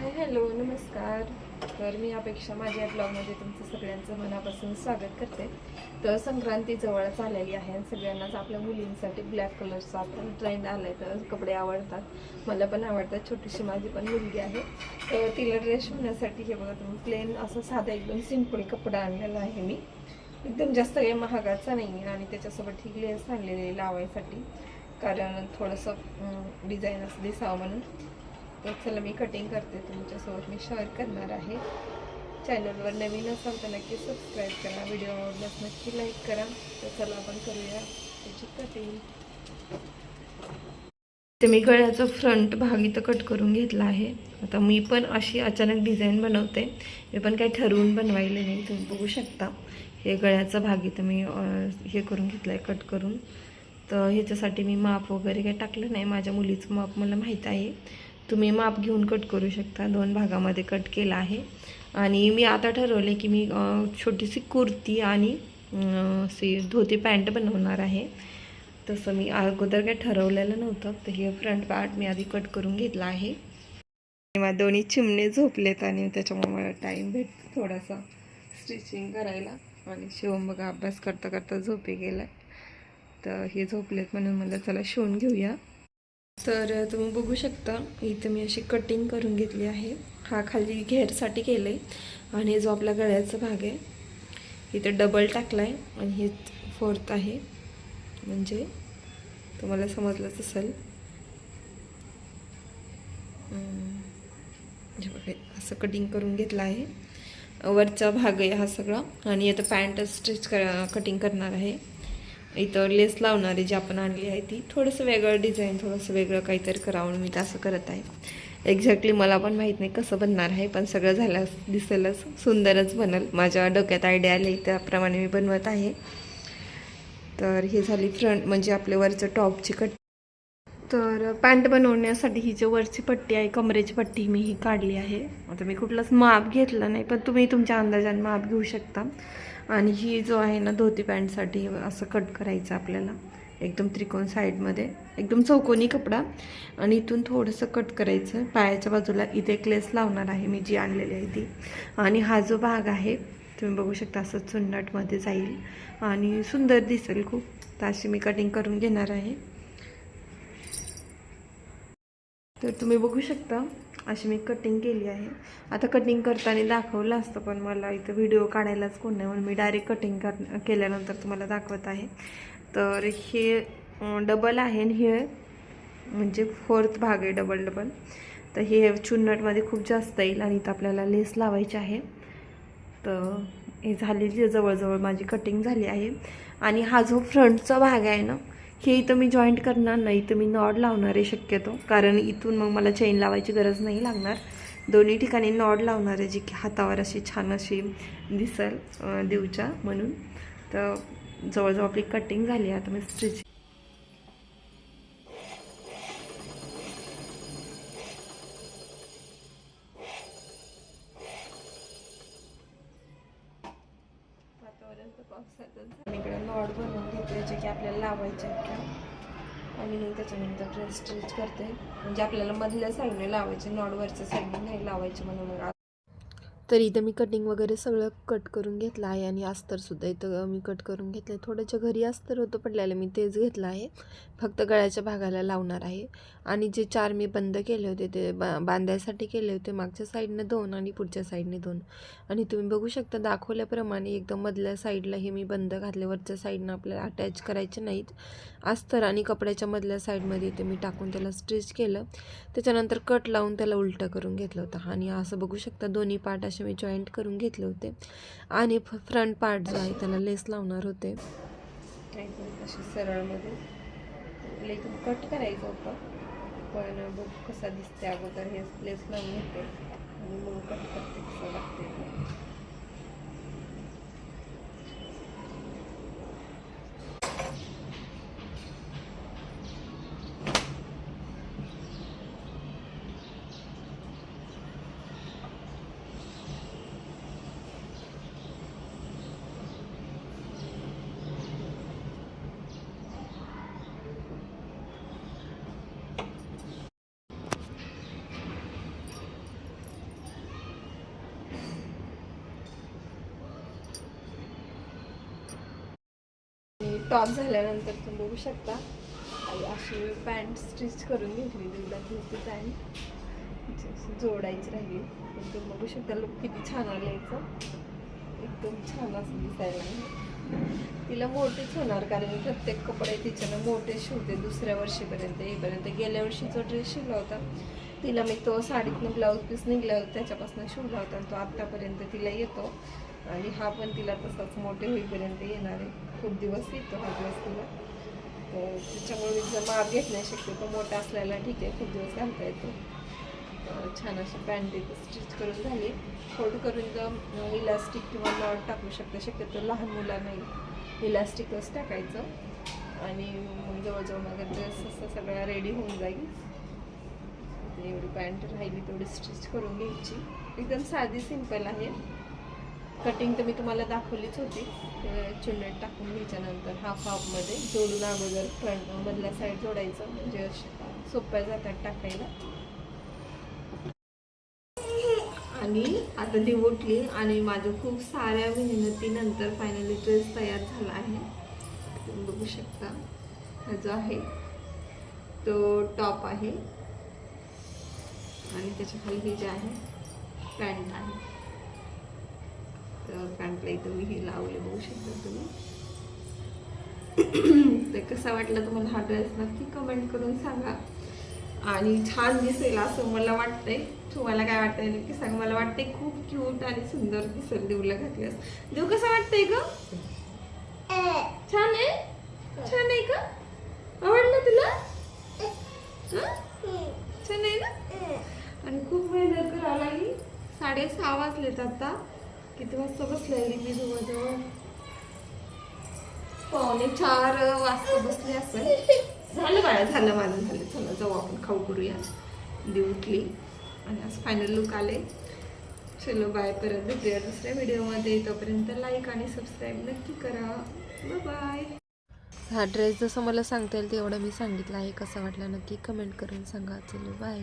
Hi hello नमस्कार. तर मी अपेक्षा माझ्या ब्लॉगमध्ये तुमचं सगळ्यांचं मनापासून स्वागत करते. तर संक्रांती जवळच आलेली आहे आणि सगळ्यांनाच आपल्या मुलींसाठी ब्लॅक कलरचा आता ट्रेंड आला आहे तर कपडे आवडतात. मला पण आवडतात छोटीशी माझी पण मुलगी आहे. तर तिला ड्रेस शिवण्यासाठी हे बघा तुम्ही प्लेन असं साधा एकदम सिंपल कपडा आणलेला आहे मी. एकदम जास्त काही महागाचा नाही आहे आणि त्याच्यासोबत ठीक लेस आणलेली आहे लावायसाठी. कारण थोडंसं डिझाईन असं दिसावं म्हणून. तर चला मी कटिंग करते तुमच्यासोबत. मी शेअर करणार आहे. चॅनलवर नवीन असाल तर नक्की सबस्क्राईब करा. व्हिडिओ आवडल्यास नक्की लाईक करा. तर चला आपण करूया त्याची कटिंग ते मी गळ्याचा फ्रंट भाग इथं कट करून घेतला आहे. आता मी पण अशी अचानक डिझाईन बनवते. मी पण काही ठरवून बनवायले नाही. तुम्ही बघू शकता. हे गळ्याचा भाग इथं मी हे करून घेतलं आहे कट करून. तर ह्याच्यासाठी मी माप वगैरे काही टाकलं नाही. माझ्या मुलीचं माप मला माहीत आहे. तुम्ही माप घेऊन कट करू शकता. दोन भागामध्ये कट केला आहे. आणि मी आता ठरवले की मी छोटीशी कुर्ती आणि सी धोती पॅन्ट बनवणार आहे. तसं मी अगोदर काही ठरवलेलं नव्हतं तर हे फ्रंट पार्ट मी आधी कट करून घेतला आहे. माझे दोन्ही चिमणे झोपलेत आणि त्याच्यामुळे मला टाईम भेटतो थोडासा स्टिचिंग करायला. आणि शिवम बघा अभ्यास करता करता झोपे गेला तर हे झोपलेत म्हणून मला चला शिवून घेऊया. तर तुम्ही बघू शकता इथं मी अशी कटिंग करून घेतली आहे. हा खाली घेरसाठी केलं आहे आणि जो आपला गळ्याचा भाग आहे इथं डबल टाकला आहे आणि हे फोर्थ आहे. म्हणजे तुम्हाला समजलंच असेल. म्हणजे असं कटिंग करून घेतलं आहे. वरचा भाग आहे हा सगळा. आणि आता पॅन्ट स्टिच कर कटिंग करणार आहे. इथं लेस लावणारी जी आपण आणली आहे ती थोडंसं वेगळं डिझाईन थोडंसं वेगळं काहीतरी करावं मी तसं करत आहे. एक्झॅक्टली मला पण माहीत नाही कसं बनणार आहे पण सगळं झालं दिसेलच सुंदरच बनल. माझ्या डोक्यात आयडिया आली त्याप्रमाणे मी बनवत आहे. तर ही झाली फ्रंट म्हणजे आपल्या वरचं टॉपची कट. तर पॅन्ट बनवण्यासाठी ही जी वरची पट्टी आहे कमरेची पट्टी मी ही काढली आहे. आता मी कुठलंच माप घेतलं नाही पण तुम्ही तुमच्या अंदाजाने माप घेऊ शकता. आणि ही जो आहे ना धोती पॅन्टसाठी असं कट करायचं आपल्याला एकदम त्रिकोण साईडमध्ये एकदम चौकोनी कपडा. आणि इथून थोडंसं कट करायचं. पायाच्या बाजूला इथे एक लेस लावणार आहे मी जी आणलेली आहे ती. आणि हा जो भाग आहे तुम्ही बघू शकता असं चुन्नटमध्ये जाईल. आणि सुंदर दिसेल खूप. तर अशी मी कटिंग करून घेणार आहे. तर तुम्ही बघू शकता अशी मी कटिंग केली आहे. आता कटिंग करताना दाखवलं असतं पण मला इथं व्हिडिओ काढायलाच कोण नाही म्हणून मी डायरेक्ट कटिंग कर केल्यानंतर तुम्हाला दाखवत आहे. तर हे डबल आहे आणि हे म्हणजे फोर्थ भाग आहे डबल डबल तर हे चुन्नटमध्ये खूप जास्त येईल आणि इथं आपल्याला लेस लावायची आहे. तर हे झालेली जवळजवळ माझी कटिंग झाली आहे. आणि हा जो फ्रंटचा भाग आहे ना हे इथं मी जॉईंट करणार नाही इथं मी नॉड लावणार आहे शक्यतो. कारण इथून मग मला चेन लावायची गरज नाही लागणार. दोन्ही ठिकाणी नॉड लावणार आहे जी की हातावर अशी छान अशी दिसेल देऊच्या म्हणून. तर जवळजवळ आपली कटिंग झाली आहे आता मी स्टिच पर्यंत पावसाचा इकडे नॉड बनवून घेतले जे की आपल्याला लावायचे आणि मी त्याच्यानंतर ड्रेस स्टिच करते म्हणजे आपल्याला मधल्या साईडने लावायचे नॉडवरच्या साईडने नाही लावायचे म्हणून मग तर इथं मी कटिंग वगैरे सगळं कट करून घेतलं आहे आणि अस्तरसुद्धा इथं मी कट करून घेतलं आहे थोडंसं घरी अस्तर होतं पडलेलं मी तेच घेतलं आहे. फक्त गळ्याच्या भागाला लावणार आहे. आणि जे चार मी बंद केले होते ते बा बांधायसाठी केले होते मागच्या साईडने दोन आणि पुढच्या साईडने दोन. आणि तुम्ही बघू शकता दाखवल्याप्रमाणे एकदम मधल्या साईडला हे मी बंद घातले. वरच्या साईडनं आपल्याला अटॅच करायचे नाहीत. अस्तर आणि कपड्याच्या मधल्या साईडमध्ये ते मी टाकून त्याला स्ट्रिच केलं. त्याच्यानंतर कट लावून त्याला उलटं करून घेतलं होतं. आणि असं बघू शकता दोन्ही पार्ट असे मी जॉईंट करून घेतले होते. आणि फ्रंट पार्ट जो आहे त्याला लेस लावणार होते. अशी सरळमध्ये लेस कट करायचं होतं. पण बुक कसा दिसते अगोदर हे लेस लावून घेते. आणि मग कट करते कसं लागते टॉप झाल्यानंतर तुम्ही बघू शकता. आणि अशी पॅन्ट स्टिच करून घेतली दिवला होती पॅन्ट जोडायची राहिली पण तुम्ही बघू शकता लुक किती छान आला याचं. एकदम छान असं दिसायला. तिला मोठेच होणार कारण प्रत्येक कपडे तिच्यानं मोठे शिवते दुसऱ्या वर्षीपर्यंत येईपर्यंत. गेल्या वर्षी जो ड्रेस शिवला होता तिला मी तो साडीतनं ब्लाऊज पीस निघला होता त्याच्यापासून शिवला होता. तो आत्तापर्यंत तिला येतो. आणि हा पण तिला तसाच मोठे होईपर्यंत येणार आहे. खूप दिवस येतो हा दिवस तिला. तर त्याच्यामुळे मी जर माप घेत नाही शक्यतो मोठा असल्याला ठीक आहे खूप दिवस घालता येतो. छान अशी पॅन्ट देतो स्टिच करून झाली. फोल्ड करून जर इलास्टिक किंवा नॉट टाकू शकते. शक्यतो लहान मुलांनाही इलास्टिकच टाकायचं. आणि मग जवळजवळ माझा ड्रेस असं सगळा रेडी होऊन जाईल. एवढी पॅन्ट राहिली तेवढी स्टिच करून घ्यायची. एकदम साधी सिंपल आहे. कटिंग तर मी तुम्हाला दाखवलीच होती. चुन्नट टाकून घ्यायच्यानंतर हाफ हाफमध्ये जोडून अगोदर फ्रंट मधल्या साईड जोडायचं. म्हणजे सोप्या जातात टाकायला. आणि आता ती उठली आणि माझं खूप साऱ्या मेहनतीनंतर फायनली ड्रेस तयार झाला आहे. तुम्ही बघू शकता. हा जो आहे तो टॉप आहे. आणि त्याच्याखाली हे जे आहे पॅन्ट आहे. तर पॅन्टला इथं मी हे लावले बघू शकता तुम्ही. तर कसा वाटला तुम्हाला हा ड्रेस नक्की कमेंट करून सांगा. आणि छान दिसेल असं मला वाटतंय. तुम्हाला काय वाटतंय नक्की सांग. मला वाटतंय खूप क्यूट आणि सुंदर दिसेल देऊला घातल्यास. देऊ कसं वाटतंय ग? छान आहे? छान आहे का? आवडलं तुला? छान आहे ना? आणि खूप मेहनत करावं लागली. साडेसहा वाजलेत आता. किती वाजता बसलेली मी जवळजवळ? पावणे चार वाजता बसले असेल. झालं बाळा झालं माझं झालं चला जाऊ आपण खाऊ करूया. दी उठली आणि आज फायनल लुक आले. चलो बाय परत भेटूया दुसऱ्या व्हिडिओमध्ये तोपर्यंत लाईक आणि सबस्क्राईब नक्की करा. बाय हा ड्रेस जसं मला सांगता येईल तेवढं मी सांगितलं आहे. कसं वाटलं नक्की कमेंट करून सांगा. चलो बाय